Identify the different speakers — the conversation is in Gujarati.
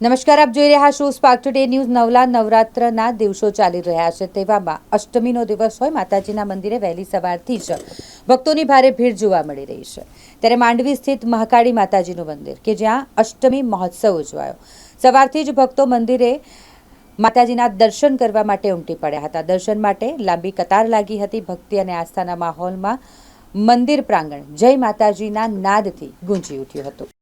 Speaker 1: નમસ્કાર, આપ જોઈ રહ્યા છો સ્પાર્ક ટુડે ન્યૂઝ નવલા નવરાત્રના દિવસો ચાલી રહ્યા છે. તેવામાં અષ્ટમીનો દિવસ હોય, માતાજીના મંદિરે વહેલી સવારથી જ ભક્તોની ભારે ભીડ જોવા મળી રહી છે. ત્યારે માંડવી સ્થિત મહાકાળી માતાજીનું મંદિર, કે જ્યાં અષ્ટમી મહોત્સવ ઉજવાયો. સવારથી જ ભક્તો મંદિરે માતાજીના દર્શન કરવા માટે ઉમટી પડ્યા હતા. દર્શન માટે લાંબી કતાર લાગી હતી. ભક્તિ અને આસ્થાના માહોલમાં મંદિર પ્રાંગણ જય માતાજીના નાદથી ગુંજી ઉઠ્યું હતું.